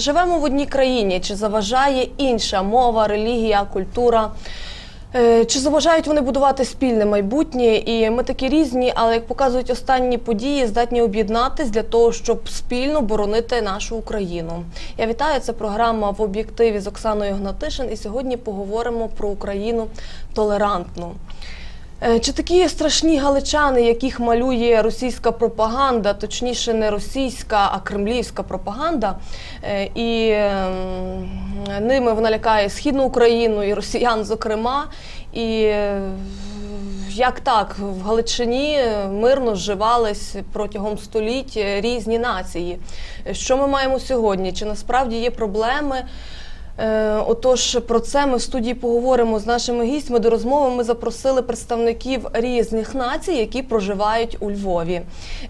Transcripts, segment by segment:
Живемо в одній країні. Чи заважає інша мова, релігія, культура? Е, Чи заважають вони будувати спільне майбутнє? І ми такі різні, але як показують останні події, здатні об'єднатись для того, щоб спільно боронити нашу Україну. Я вітаю. Це програма в об'єктиві з Оксаною Гнатишин. І сьогодні поговоримо про Україну толерантну. Е, Чи такі страшні галичани, яких малює російська пропаганда, точніше не російська, а кремлівська пропаганда, е, і ем, ними вона лякає східну Україну і росіян, зокрема. І е, як так в Галичині мирно зживались протягом століть різні нації? Що ми маємо сьогодні? Чи насправді є проблеми? Е, Отож, про це ми в студії поговоримо з нашими гістями. До розмови ми запросили представників різних націй, які проживають у Львові.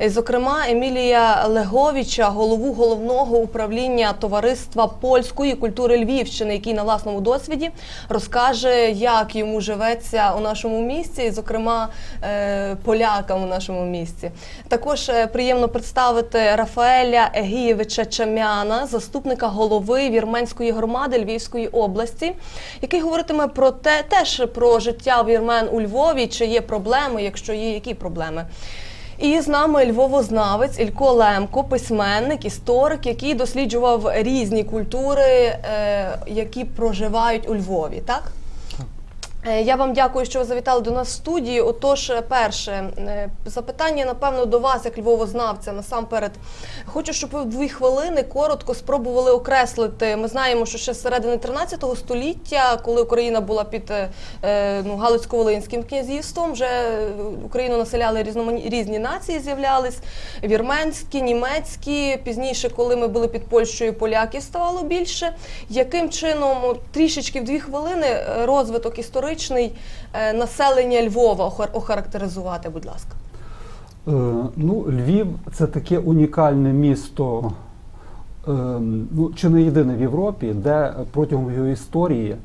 Е, Зокрема, Емілія Леговіча, голову головного управління товариства польської культури Львівщини, який на власному досвіді розкаже, як йому живеться у нашому місті, і, зокрема, е, полякам у нашому місті. Також приємно представити Рафаеля Егієвича Чамяна, заступника голови вірменської громади Львівської області, який говоритиме про те, теж про життя вірмен у Львові, чи є проблеми, якщо є які проблеми. І з нами львовознавець Ілько Лемко, письменник, історик, який досліджував різні культури, е, які проживають у Львові. Так? Е, Я вам дякую, що ви завітали до нас в студію. Отож, перше е, запитання, напевно, до вас, як львовознавця, насамперед. Хочу, щоб ви в дві хвилини коротко спробували окреслити. Ми знаємо, що ще з середини 13 століття, коли Україна була під е, ну, Галицько-Волинським князівством, вже Україну населяли різномані різні нації, з'являлись вірменські, німецькі. Пізніше, коли ми були під Польщею, поляків ставало більше. Яким чином трішечки в дві хвилини розвиток історичний е, населення Львова охар- охарактеризувати, будь ласка. Е, Ну, Львів це таке унікальне місто, е, ну, чи не єдине в Європі, де протягом його історії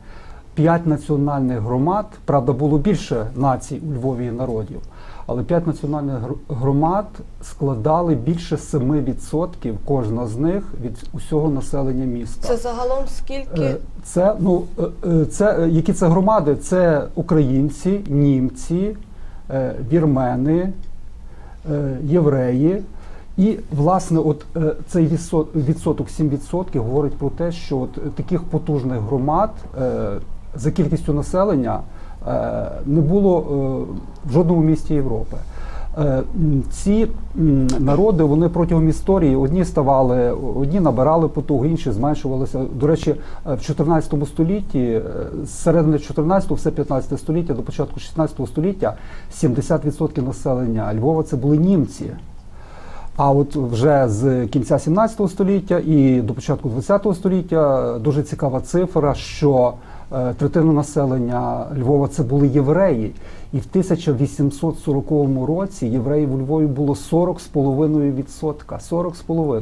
п'ять національних громад, правда, було більше націй у Львові і народів, але п'ять національних громад складали більше 7% кожна з них від усього населення міста. Це загалом скільки? Е, Це ну е, е, це які це громади? Це українці, німці, вірмени, євреї. І власне, от цей відсо- відсоток 7% говорить про те, що от таких потужних громад за кількістю населення не було е, в жодному місті Європи. Е, Ці народи вони протягом історії одні ставали, одні набирали потугу, інші зменшувалися. До речі, е, в 14 столітті, е, з середини 14-го, все 15 століття до початку 16 століття 70% населення Львова це були німці. А от вже з кінця 17 століття і до початку 20 століття дуже цікава цифра, що е, третина населення Львова це були євреї. І в 1840 році євреїв у Львові було 40,5%. 40,5%.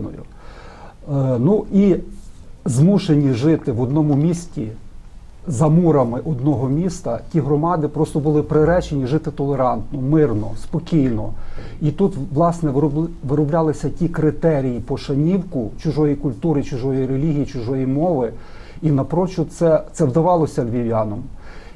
Е, ну і змушені жити в одному місті за мурами одного міста, ті громади просто були приречені жити толерантно, мирно, спокійно. І тут, власне, вироблялися ті критерії пошанівку чужої культури, чужої релігії, чужої мови. І напрочуд це, це вдавалося львів'янам.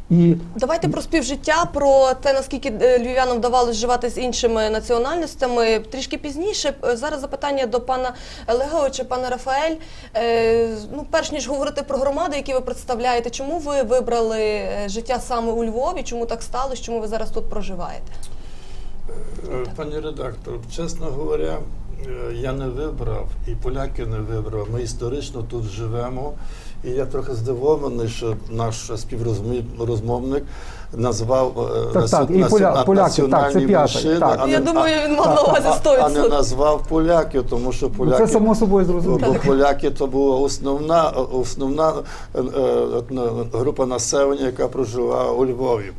І Давайте про співжиття, про те, наскільки е, львів'янам вдавалося вживати з іншими національностями. Трішки пізніше. Е, Зараз запитання до пана Леговича, пане Рафаель. Е, Ну, перш ніж говорити про громади, які ви представляєте, чому ви вибрали життя саме у Львові? Чому так сталося? Чому ви зараз тут проживаєте? Пані редактор, чесно говоря, я не вибрав, і поляки не вибрав. Ми історично тут живемо. І я трохи здивований, що наш співрозмовник назвав е, Так, так, і поля- поляки, так, це національні меншини, так. а не- Я думаю, він мав на увазі а- а не назвав поляків, тому що поляки це само собою зрозуміло. Бо поляки то була основна, основна е, е, група населення, яка проживала у Львові.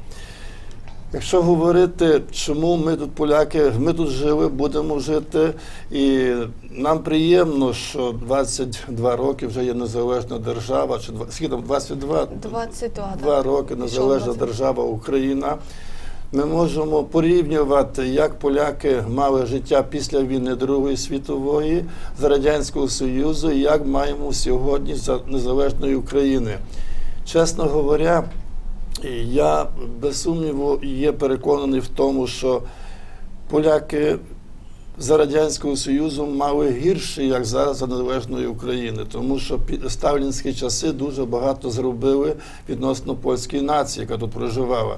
Якщо говорити, чому ми тут поляки, ми тут жили, будемо жити, і нам приємно, що 22 роки вже є незалежна держава, чи скільки там 22? 22, Два роки незалежна держава Україна. Ми можемо порівнювати, як поляки мали життя після війни Другої світової за Радянського Союзу і як маємо сьогодні за незалежної України. Чесно говоря, я без сумніву є переконаний в тому, що поляки за Радянського Союзу мали гірше, як зараз за незалежної України, тому що сталінські часи дуже багато зробили відносно польської нації, яка тут проживала.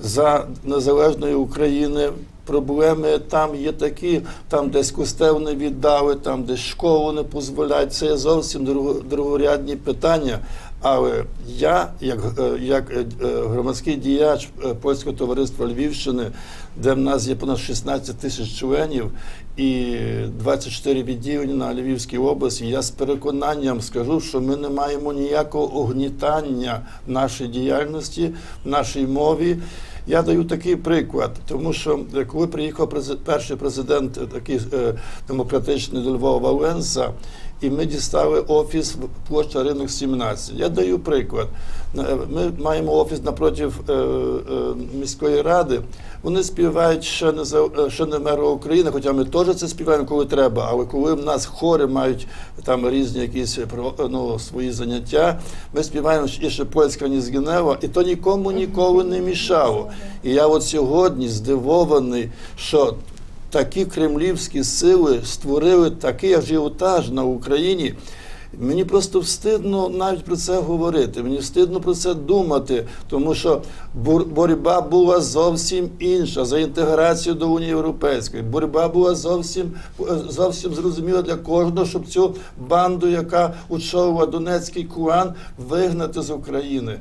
За незалежної України проблеми там є такі, там десь костел не віддали, там десь школу не дозволяють. Це зовсім другорядні питання. Але я, як, е, як е, е, громадський діяч польського товариства Львівщини, де в нас є понад 16 тисяч членів і 24 відділення на Львівській області, я з переконанням скажу, що ми не маємо ніякого огнітання в нашій діяльності, нашій мові. Я даю такий приклад, тому що коли приїхав перший президент такий демократичний до Львова Валенса, і ми дістали офіс в площа ринок 17. Я даю приклад. Е, Ми маємо офіс напротив е, е, міської ради. Вони співають ще не за ще не мера України, хоча ми теж це співаємо, коли треба. Але коли в нас хори мають там різні якісь ну, свої заняття, ми співаємо і ще польська ні з і то нікому ніколи не мішало. І я от сьогодні здивований, що такі кремлівські сили створили такий ажіотаж на Україні. Мені просто встидно навіть про це говорити. Мені встидно про це думати, тому що боротьба була зовсім інша за інтеграцію до Унії Європейської. Боротьба була зовсім зовсім зрозуміла для кожного, щоб цю банду, яка очолювала Донецький куан, вигнати з України.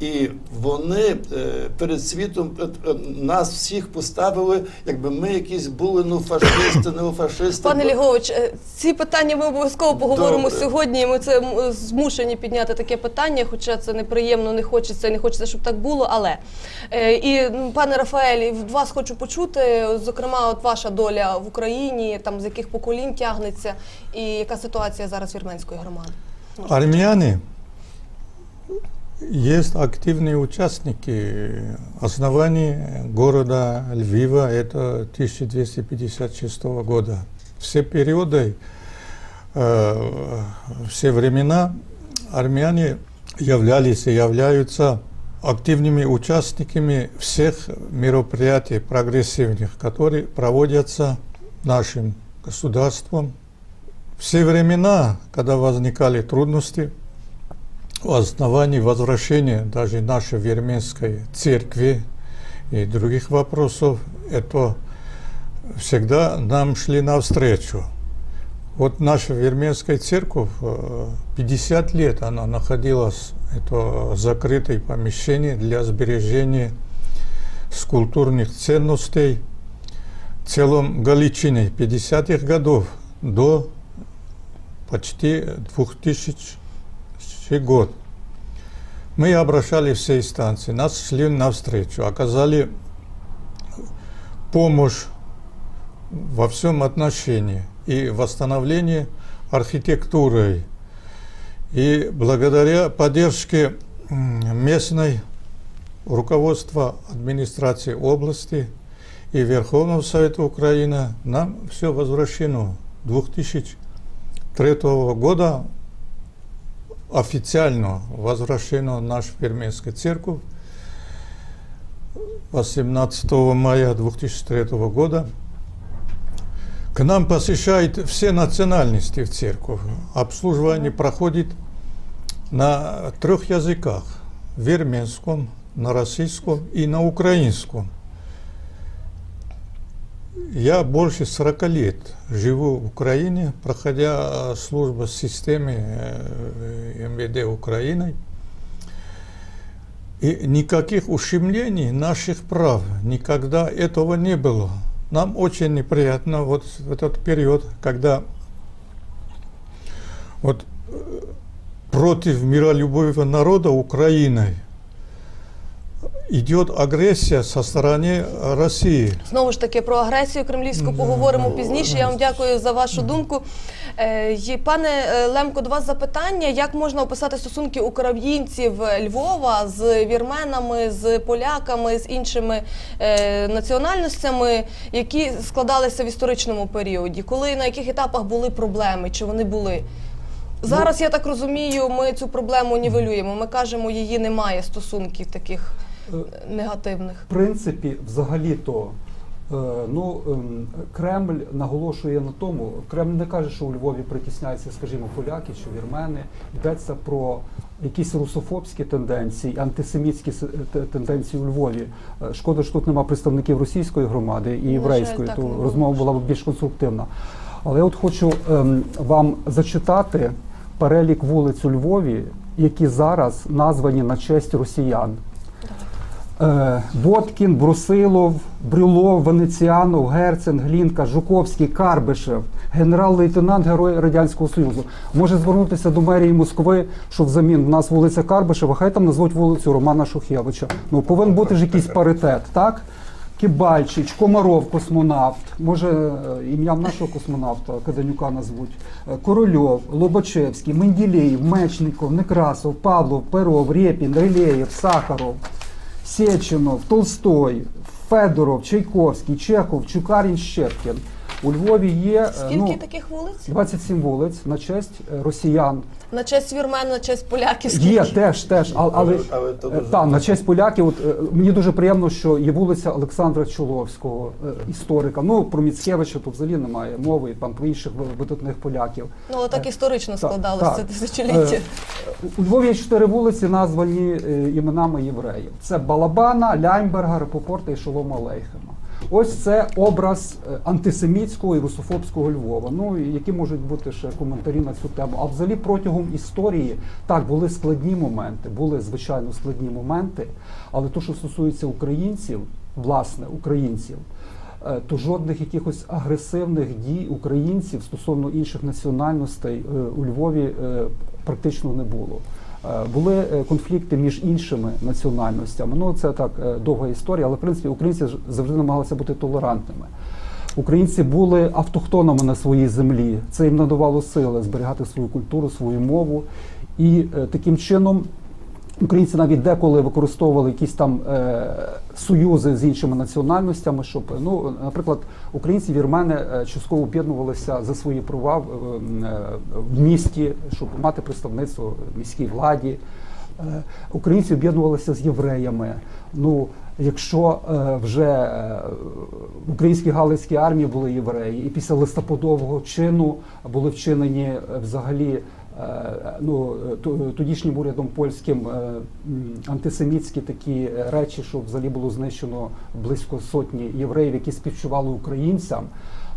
І вони е, перед світом е, е, нас всіх поставили, якби ми якісь були ну фашисти, неофашисти. Пане Лігович, ці питання ми обов'язково поговоримо Добре. сьогодні. і Ми це змушені підняти таке питання, хоча це неприємно, не хочеться, не хочеться, щоб так було. Але і пане Рафаель, від вас хочу почути, зокрема, от ваша доля в Україні, там з яких поколінь тягнеться, і яка ситуація зараз вірменської громади. Армяне есть активные участники. Основание города Львива это 1256 года. Все периоды, э, все времена армяне являлись и являются активными участниками всех мероприятий прогрессивных, которые проводятся нашим государством. Все времена, когда возникали трудности, основании возвращения даже нашей верменской церкви и других вопросов, это всегда нам шли навстречу. Вот наша верменская церковь, э, 50 лет она находилась, это закрытое помещение для сбережения скульптурных ценностей в целом Галичине 50-х годов до почти 2000 год. Мы обращали все инстанции, нас шли навстречу, оказали помощь во всем отношении и восстановлении архитектуры. И благодаря поддержке местной руководства администрации области и Верховного Совета Украины нам все возвращено. 2003 года официально возвращена наша Перминская церковь 18 мая 2003 года. К нам посещают все национальности в церковь. Обслуживание проходит на трех языках. Верменском, на российском и на украинском. Я больше 40 лет живу в Украине, проходя э, службу в системе э, МВД Украины. И никаких ущемлений наших прав никогда этого не было. Нам очень неприятно вот в этот период, когда вот э, против миролюбивого народа Украины идет агрессия со стороны России. Знову ж таки про агресію кремлівську поговоримо пізніше. Я вам дякую за вашу думку. Е, Пане е, Лемко, до вас запитання: як можна описати стосунки українців Львова з вірменами, з поляками, з іншими е, національностями, які складалися в історичному періоді? Коли на яких етапах були проблеми? Чи вони були? Зараз я так розумію, ми цю проблему нівелюємо. Ми кажемо, її немає стосунків таких негативних. В принципі, взагалі-то, е, ну, ем, Кремль наголошує на тому, Кремль не каже, що у Львові притісняються, скажімо, поляки чи вірмени. Йдеться про якісь русофобські тенденції, антисемітські тенденції у Львові. Е, Шкода, що тут нема представників російської громади і єврейської, то розмова була б більш конструктивна. Але я от хочу ем, вам зачитати перелік вулиць у Львові, які зараз названі на честь росіян. Е, Боткін, Брусилов, Брюлов, Венеціанов, Герцен, Глінка, Жуковський, Карбишев, генерал-лейтенант Герой Радянського Союзу. Може звернутися до мерії Москви, що взамін в нас вулиця Карбишева, хай там назвуть вулицю Романа Шухевича. Ну повинен бути ж якийсь паритет, так? Кибальчич, Комаров, космонавт, може е, ім'ям нашого космонавта Каденюка назвуть, Е, Корольов, Лобачевський, Менділеєв, Мечников, Некрасов, Павлов, Перов, Рєпін, Рилєєв, Сахаров, Сеченов, Толстой, Федоров, Чайковський, Чехов, Чукарін, Щепкін. У Львові є е, Скільки ну, таких вулиць? 27 вулиць на честь е, росіян. На честь вірмен, на честь поляків. Є теж, теж, але, але, Але то е, дуже та, на честь поляків. От, е, мені дуже приємно, що є вулиця Олександра Чоловського, е, історика. Ну про Міцкевича тут взагалі немає мови, там про інших ви- видатних поляків. Ну, але так історично складалося так. тисячоліття. У Львові є чотири вулиці, названі іменами євреїв. Це Балабана, Ляньберга, Репопорта і Шолома Лейхема. Ось це образ е, антисемітського і русофобського Львова. Ну і які можуть бути ще коментарі на цю тему. А взагалі протягом історії так були складні моменти, були звичайно складні моменти, але то, що стосується українців, власне, українців. е, То жодних якихось агресивних дій українців стосовно інших національностей е, у Львові практично не було. Е, Були е, конфлікти між іншими національностями. Ну це так е, довга історія, але в принципі українці завжди намагалися бути толерантними. Українці були автохтонами на своїй землі. Це їм надавало сили зберігати свою культуру, свою мову. І таким чином українці навіть деколи використовували якісь там е, союзи з іншими національностями, щоб ну, наприклад, українці вірмени е, частково об'єднувалися за свої права в, е, в місті, щоб мати представництво в міській владі. Е, Українці об'єднувалися з євреями. Ну, якщо е, вже е, в українській галицькій армії були євреї, і після листопадового чину були вчинені е, взагалі е, ну, е, тодішнім урядом польським е, антисемітські такі речі, що взагалі було знищено близько сотні євреїв, які співчували українцям.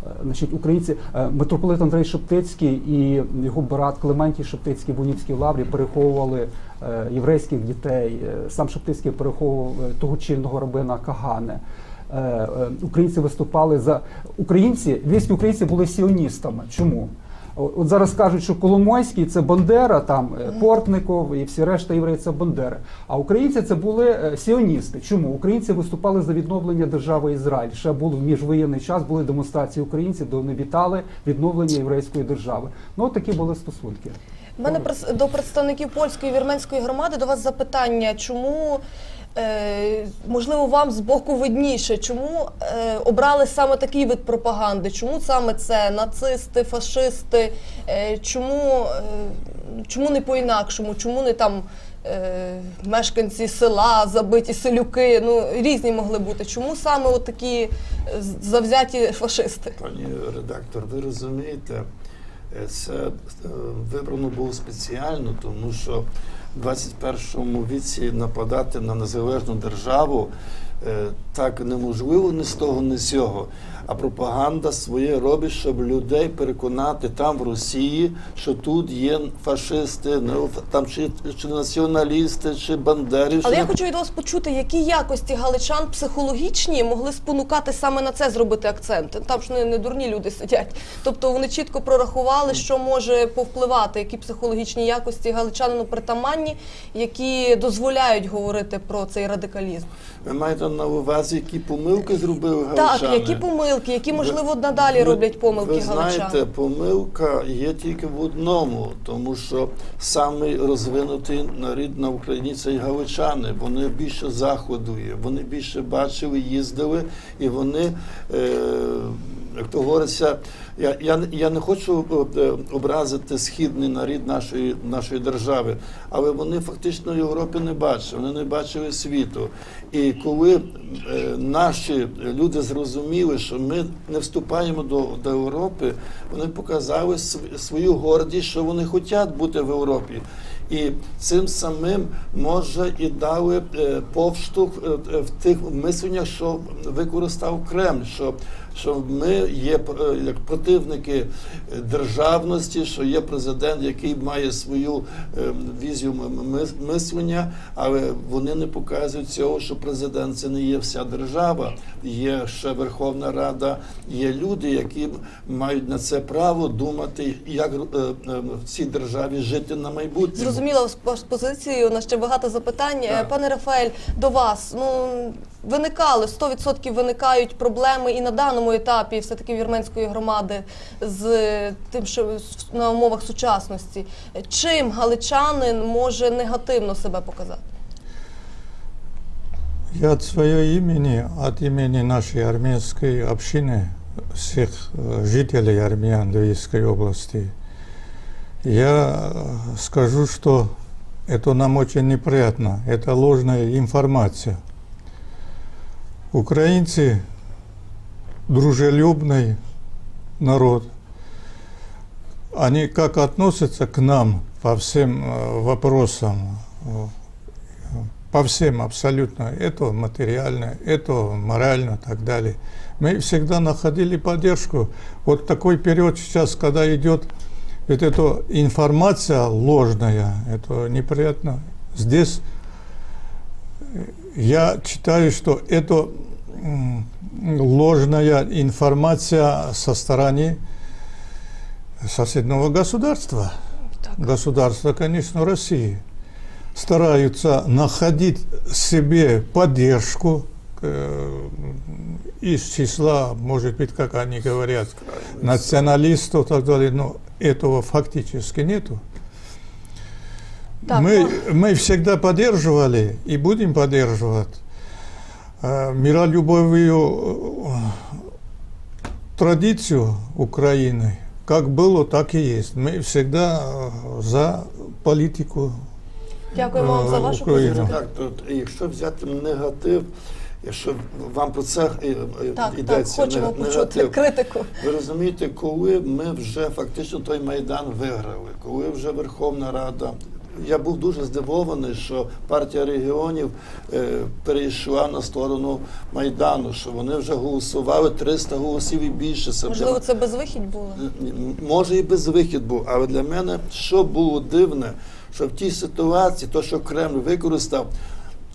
Е, Значить, українці митрополит Андрей Шептицький і його брат Клементій Шептицький в Унівській лаврі переховували єврейських дітей. Сам Шептицький переховував того чільного рабина Кагане. Українці виступали за українці, львівські українці були сіоністами. Чому? От зараз кажуть, що Коломойський це Бандера, там е, Портников і всі решта євреї це Бандери. А українці це були е, сіоністи. Чому? Українці виступали за відновлення держави Ізраїль. Ще був в міжвоєнний час, були демонстрації українців, де вони вітали відновлення єврейської держави. Ну от такі були стосунки. У мене до представників польської і вірменської громади до вас запитання, чому е, можливо вам з боку видніше, чому е, обрали саме такий вид пропаганди? Чому саме це нацисти, фашисти? Е, чому, чому не по-інакшому? Чому не там мешканці села, забиті селюки? Ну різні могли бути. Чому саме такі завзяті фашисти? Пані редактор, ви розумієте, це вибрано було спеціально, тому що в 21 віці нападати на незалежну державу е, так неможливо ні з того, ні з цього. А пропаганда своє робить, щоб людей переконати там в Росії, що тут є фашисти, неоф- там чи, чи націоналісти, чи бандерівщина. Але я хочу від вас почути, які якості галичан психологічні могли спонукати саме на це зробити акцент. Там ж не, не дурні люди сидять. Тобто вони чітко прорахували, що може повпливати, які психологічні якості галичанину притаманні, які дозволяють говорити про цей радикалізм. Ви маєте на увазі, які помилки зробили галичани? Так, які помилки, які можливо надалі ви- роблять помилки Ви галичани. знаєте, помилка є тільки в одному, тому що самий розвинутий нарід на Україні це і галичани. Вони більше заходу є, вони більше бачили, їздили, і вони, е, як то говориться, я, я, я не хочу е, образити східний нарід нашої, нашої держави, але вони фактично Європи не бачили, вони не бачили світу. І коли е, наші люди зрозуміли, що ми не вступаємо до, до Європи, вони показали св- свою гордість, що вони хочуть бути в Європі. І цим самим може і дали е, повштовх е, е, в тих мисленнях, що використав Кремль, що, що ми є е, як противники державності, що є президент, який має свою е, візію мислення, але вони не показують цього, що президент це не є вся держава, є ще Верховна Рада, є люди, які мають на це право думати, як е, в цій державі жити на майбутнє. Зрозуміла вашу позицію. У нас ще багато запитань. Е, Пане Рафаель, до вас ну виникали 100% виникають проблеми і на даному етапі, все таки вірменської громади з тим, що с- на умовах сучасності. Чим галичанин може негативно себе показати? Я от своего имени, от имени нашей армянской общины, всех э, жителей армян Львивской области, я э, скажу, что это нам очень неприятно. Это ложная информация. Украинцы дружелюбный народ. Они как относятся к нам по всем э, вопросам, э, по всем абсолютно, это материально, это морально и так далее. Мы всегда находили поддержку. Вот такой период сейчас, когда идет вот эта информация ложная, это неприятно. Здесь э, я считаю, что это ложная информация со стороны соседнего государства. Так. Государства, конечно, России. Стараются находить себе поддержку э, из числа, может быть, как они говорят, националистов и так далее, но этого фактически нету. Так, мы, ну- мы всегда поддерживали и будем поддерживать э, миролюбовую э, традицию Украины. Как было, так и есть. Мы всегда э, за политику. Дякую вам за Е, вашу Україна. позицію. Так, то якщо взяти негатив, якщо вам про це е, е, Так, так, йдеться, хочемо нега- почути негатив. критику. Ви розумієте, коли ми вже фактично той майдан виграли, коли вже Верховна Рада. я був дуже здивований, що партія регіонів е, перейшла на сторону майдану, що вони вже голосували 300 голосів і більше. Це Можливо, це безвихідь було. Може і безвихід був, але для мене що було дивне, що в тій ситуації, то, що Кремль використав,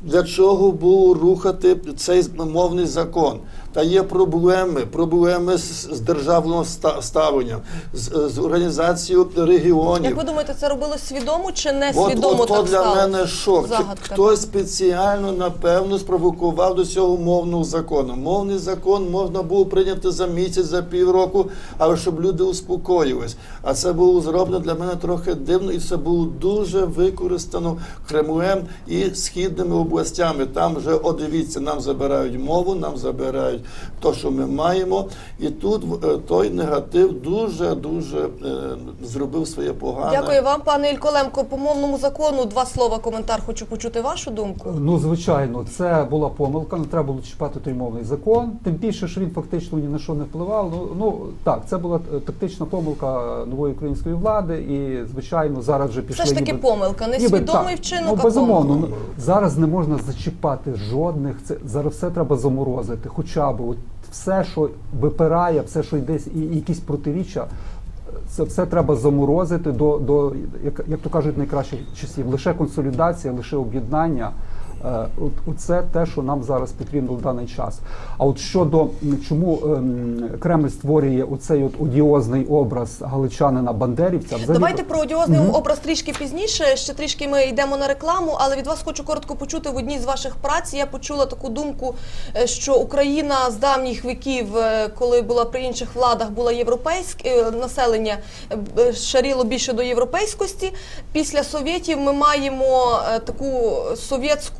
для чого було рухати цей мовний закон? Та є проблеми, проблеми з, з державним ставленням, з, з організацією регіонів. Як ви думаєте, це робилось свідомо чи не От, свідомо от, так то для мене шок. Загадка. Хтось спеціально, напевно, спровокував до цього мовного закону. Мовний закон можна було прийняти за місяць, за півроку, але щоб люди успокоїлись. А це було зроблено для мене трохи дивно, і це було дуже використано Кремлем і східними областями. Там вже, о, дивіться, нам забирають мову, нам забирають те, що ми маємо. І тут е, той негатив дуже дуже е, зробив своє погане. Дякую вам, пане Ільколемко. По мовному закону два слова коментар. Хочу почути вашу думку. Ну, звичайно, це була помилка, не треба було чіпати той мовний закон. Тим більше, що він фактично ні на що не впливав. Ну, ну так, це була е, тактична помилка нової української влади, і звичайно, зараз вже пішли. Все ж таки ніби- помилка, не ніби свідомий так. вчинок, Ну, а безумовно, помилка. ну, зараз не можна зачіпати жодних. Це зараз все треба заморозити. Хоча б от все, що випирає, все, що йде, і і якісь протиріччя, це все треба заморозити до, до як, як то кажуть, найкращих часів. Лише консолідація, лише об'єднання. Е, оце те, що нам зараз потрібно в даний час. А от щодо чому ем, Кремль створює оцей от одіозний образ галичанина бандерівця, взагалі- Давайте про одіозний образ трішки пізніше. Ще трішки ми йдемо на рекламу, але від вас хочу коротко почути в одній з ваших праць. Я почула таку думку, е, що Україна з давніх віків, е, коли була при інших владах, була європейське населення шаріло більше до європейськості. Після совєтів ми маємо таку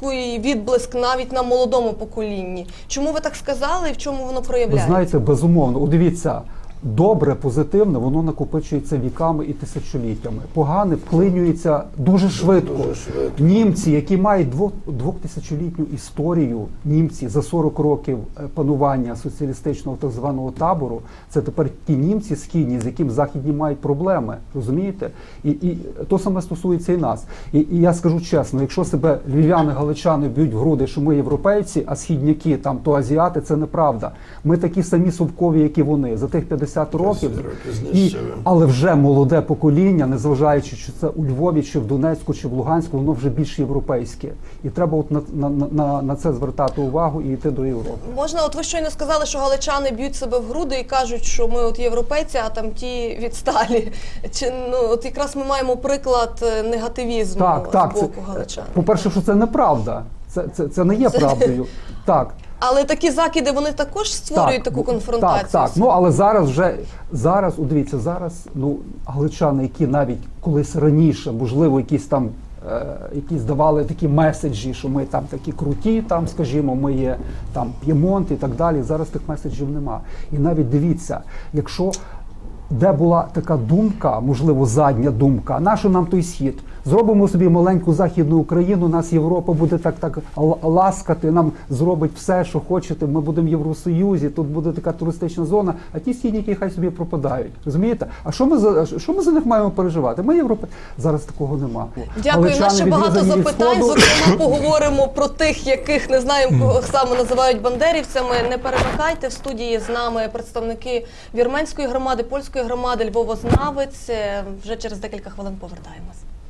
совєтський відблиск навіть на молодому поколінні. Чому ви так сказали і в чому воно Ви проявляється? знаєте, безумовно, От дивіться, добре, позитивне, воно накопичується віками і тисячоліттями. Погане вклинюється дуже швидко. Дуже швидко. Німці, які мають двох, двохтисячолітню історію, німці за 40 років е, панування соціалістичного так званого табору, це тепер ті німці східні, з яким західні мають проблеми. Розумієте? І, і то саме стосується і нас. І, і я скажу чесно, якщо себе львів'яни, галичани б'ють в груди, що ми європейці, а східняки там то азіати, це неправда. Ми такі самі совкові, як і вони, за тих 50 років. років І, але вже молоде покоління, незважаючи, чи це у Львові, чи в Донецьку, чи в Луганську, воно вже більш європейське. І треба от на, на, на, на це звертати увагу і йти до Європи. Можна, от ви щойно сказали, що галичани б'ють себе в груди і кажуть, що ми от європейці, а там ті відсталі. Чи ну от якраз ми маємо приклад е, негативізму Так, так. з Це, галичан. по-перше, що це неправда. Це, це, це не є правдою. Так. Але такі закиди вони також створюють таку конфронтацію. Так, так. Ну але зараз вже зараз, от дивіться, зараз ну галичани, які навіть колись раніше, можливо, якісь там. е, Які здавали такі меседжі, що ми там такі круті, там, скажімо, ми є там П'ємонт і так далі. Зараз тих меседжів нема. І навіть дивіться, якщо де була така думка, можливо, задня думка, нащо нам той схід? Зробимо собі маленьку західну Україну, нас Європа буде так так ласкати, нам зробить все, що хочете. Ми будемо в Євросоюзі, тут буде така туристична зона, а ті східники хай собі пропадають. Розумієте? А що ми за що ми за них маємо переживати? Ми Європа зараз такого нема. Дякую. Нас ще багато запитань. Зокрема, поговоримо про тих, яких не знаємо, кого саме називають бандерівцями. Не перемикайте в студії з нами представники вірменської громади, польської громади, Львовознавець. Е, Вже через декілька хвилин повертаємось.